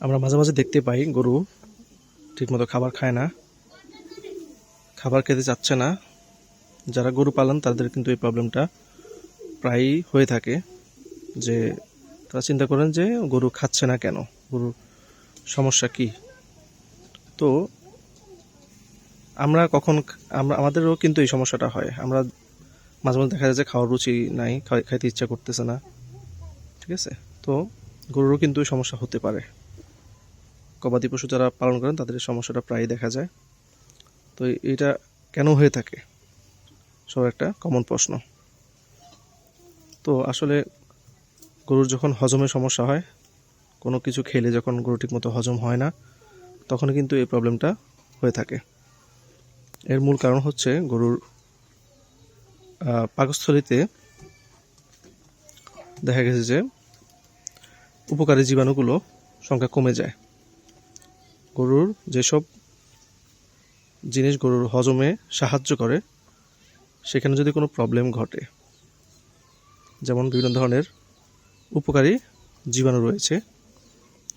আমরা মাঝে মাঝে দেখতে পাই গরু ঠিকমতো খাবার খায় না, খাবার খেতে চাচ্ছে না। যারা গরু পালন, তাদের কিন্তু এই প্রবলেমটা প্রায়ই হয়ে থাকে যে তারা চিন্তা করেন যে গরু খাচ্ছে না কেন, গরুর সমস্যা কি? তো আমরা কখন আমরা, আমাদেরও কিন্তু এই সমস্যাটা হয়। আমরা মাঝে মাঝে দেখা যায় যে খাওয়ার রুচি নাই, খাই- খাইতে ইচ্ছা করতেছে না। ঠিক আছে? তো গরুরও কিন্তু সমস্যা হতে পারে। গবাদি পশু যারা পালন করেন, তাদের সমস্যাটা প্রায়ই দেখা যায়। তো এটা কেন হয়ে থাকে? সবার একটা কমন প্রশ্ন। তো আসলে গরুর যখন হজমের সমস্যা হয়, কোনো কিছু খেলে যখন গরু ঠিকমতো হজম হয় না, তখন কিন্তু এই প্রবলেমটা হয়ে থাকে। এর মূল কারণ হচ্ছে গরুর পাকস্থলীতে দেখা গেছে যে উপকারী জীবাণুগুলো সংখ্যা কমে যায়। গরুর যেসব জিনিস গরুর হজমে সাহায্য করে, সেখানে যদি কোনো প্রবলেম ঘটে, যেমন বিভিন্ন ধরনের উপকারী জীবাণু রয়েছে,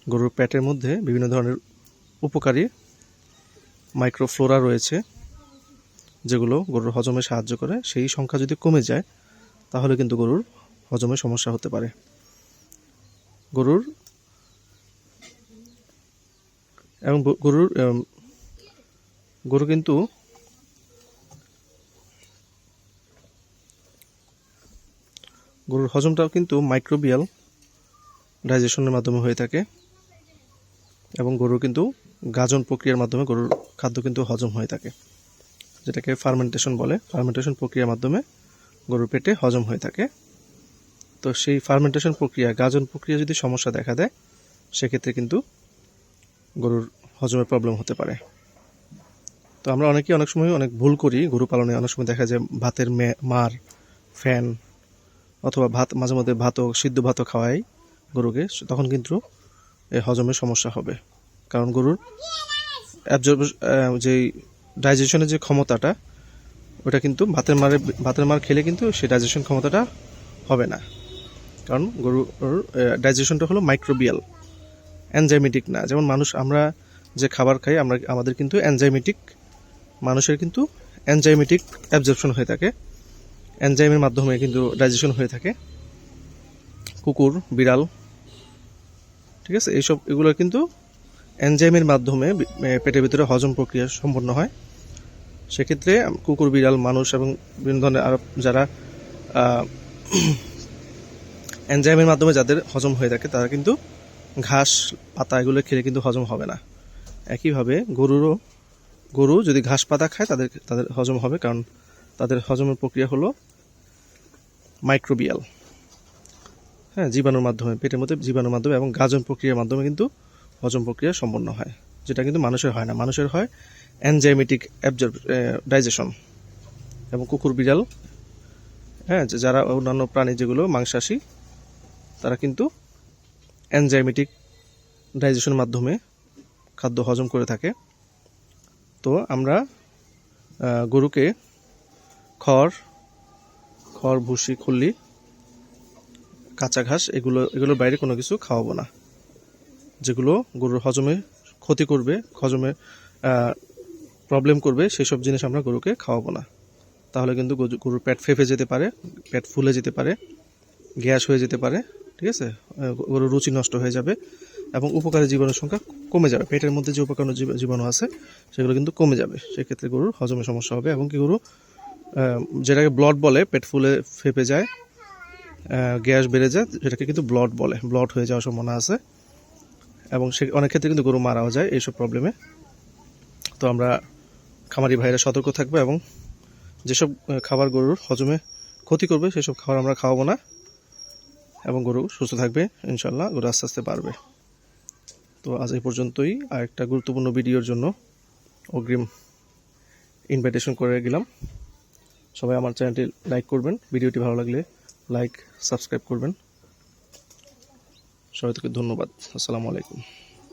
গরুর পেটের মধ্যে বিভিন্ন ধরনের উপকারী মাইক্রোফ্লোরা রয়েছে, যেগুলো গরুর হজমে সাহায্য করে, সেই সংখ্যা যদি কমে যায়, তাহলে কিন্তু গরুর হজমে সমস্যা হতে পারে। গরুর এবং গরুর গরু কিন্তু গরুর হজমটাও কিন্তু মাইক্রোবিয়াল ডাইজেশনের মাধ্যমে হয়ে থাকে এবং গরুর কিন্তু গাজন প্রক্রিয়ার মাধ্যমে গরুর খাদ্য কিন্তু হজম হয়ে থাকে। যেটাকে ফার্মেন্টেশন বলে। ফার্মেন্টেশন প্রক্রিয়ার মাধ্যমে গরুর পেটে হজম হয়ে থাকে। তো সেই ফার্মেন্টেশন প্রক্রিয়া, গাজন প্রক্রিয়া যদি সমস্যা দেখা দেয়, সেক্ষেত্রে কিন্তু গরুর হজমের প্রবলেম হতে পারে। তো আমরা অনেকেই অনেক সময় অনেক ভুল করি গরু পালনে। অনেক সময় দেখা যায় ভাতের মার, ফ্যান অথবা ভাত, মাঝে মধ্যে ভাতও, সিদ্ধ ভাতও খাওয়াই গরুকে। তখন কিন্তু এই হজমের সমস্যা হবে। কারণ গরুর অ্যাবজর্ব যেই ডাইজেশনের যে ক্ষমতাটা, ওটা কিন্তু ভাতের মারে, ভাতের মার খেলে কিন্তু সেই ডাইজেশন ক্ষমতাটা হবে না। কারণ গরুর ডাইজেশনটা হলো মাইক্রোবিয়াল এনজাইমেটিক না। যেমন মানুষ আমরা যে খাবার খাই আমরা আমাদের কিন্তু এনজাইমেটিক মানুষের কিন্তু এনজাইমেটিক অ্যাবজর্পশন হয়ে থাকে। এনজাইমের মাধ্যমে কিন্তু ডাইজেশন হয়ে থাকে। কুকুর বিড়াল ঠিক আছে? এইসব এগুলো কিন্তু এনজাইমের মাধ্যমে পেটের ভিতরে হজম প্রক্রিয়া সম্পন্ন হয়। সেক্ষেত্রে কুকুর বিড়াল মানুষ এবং বিভিন্ন ধরনের আরও যারা আহ, এনজাইমের মাধ্যমে যাদের হজম হয়ে থাকে তারা কিন্তু ঘাস, পাতা এগুলো খেলে কিন্তু হজম হবে না। একইভাবে গরুরও, গরু যদি ঘাস, পাতা খায় তাদের তাদের হজম হবে কারণ তাদের হজমের প্রক্রিয়া হলো মাইক্রোবিয়াল। হ্যাঁ জীবাণুর মাধ্যমে, পেটের মধ্যে জীবাণুর মাধ্যমে এবং গাজন প্রক্রিয়ার মাধ্যমে কিন্তু হজম প্রক্রিয়া সম্পন্ন হয়, যেটা কিন্তু মানুষের হয় না। মানুষের হয় এনজাইমেটিক অ্যাবজর্ব ডাইজেশন এবং কুকুর, বিড়াল হ্যাঁ যারা অন্যান্য প্রাণী যেগুলো, মাংসাশী, তারা কিন্তু এনজাইমেটিক ডাইজেশনের মাধ্যমে খাদ্য হজম করে থাকে। তো আমরা গরুকে খড় খড়, ভুসি, খুল্লি, কাঁচা ঘাস এগুলো, এগুলোর বাইরে কোনো কিছু খাওয়াবো না। যেগুলো গরুর হজমে ক্ষতি করবে, হজমে প্রবলেম করবে, সেসব জিনিস আমরা গরুকে খাওয়াবো না। তাহলে কিন্তু গরু- গরুর পেট ফেঁপে যেতে পারে, পেট ফুলে যেতে পারে, গ্যাস হয়ে যেতে পারে। ঠিক আছে? গরুর রুচি নষ্ট হয়ে যাবে এবং উপকারী জীবাণুর সংখ্যা কমে যাবে। পেটের মধ্যে যে উপকারী জীব- জীবাণু আছে, সেগুলো কিন্তু কমে যাবে। সেক্ষেত্রে গরুর হজমে সমস্যা হবে এবং কি গরু যেটাকে ব্লড বলে, পেট ফুলে ফেপে যায় গ্যাস বেড়ে যায়, সেটাকে কিন্তু ব্লড বলে। ব্লড হয়ে যাওয়ার সম্ভাবনা আছে এবং সে অনেক ক্ষেত্রে কিন্তু গরু মারাও যায় এইসব প্রবলেমে তো আমরা খামারি ভাইরা সতর্ক থাকব এবং যেসব খাবার গরুর হজমে ক্ষতি করবে, সেসব খাবার আমরা খাওয়াবো না। এবং গরু সুস্থ থাকবে ইনশাল্লাহ গরু আস্তে আস্তে বাড়বে। তো আজ এই পর্যন্তই। আর একটা গুরুত্বপূর্ণ ভিডিওর জন্য অগ্রিম ইনভাইটেশন করে গেলাম। সবাই আমার চ্যানেলটি লাইক করবেন, ভিডিওটি ভালো লাগলে লাইক, সাবস্ক্রাইব করবেন। সবাই থেকে ধন্যবাদ। আসসালামু আলাইকুম।